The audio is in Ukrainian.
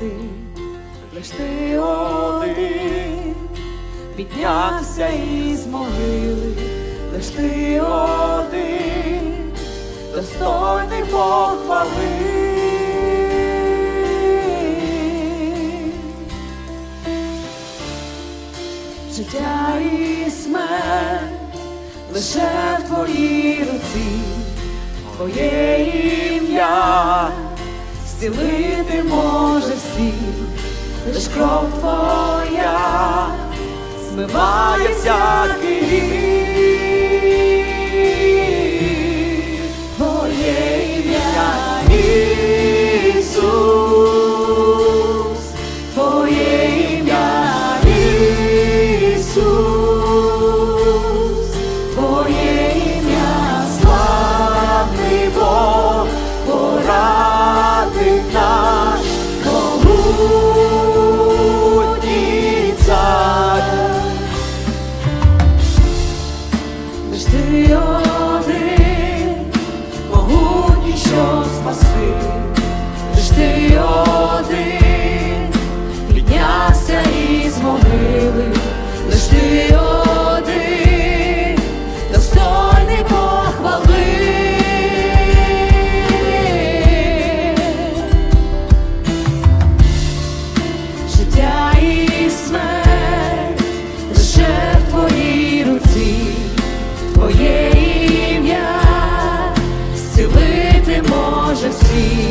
лиш ти один піднявся із могили, лиш ти один, достойний похвали. Життя і смерть лише в твоїй руці, твоє ім'я зцілити може всіх, лиш кров твоя змиває всякий. що спаси, лиш ти один, піднявся із могили. see.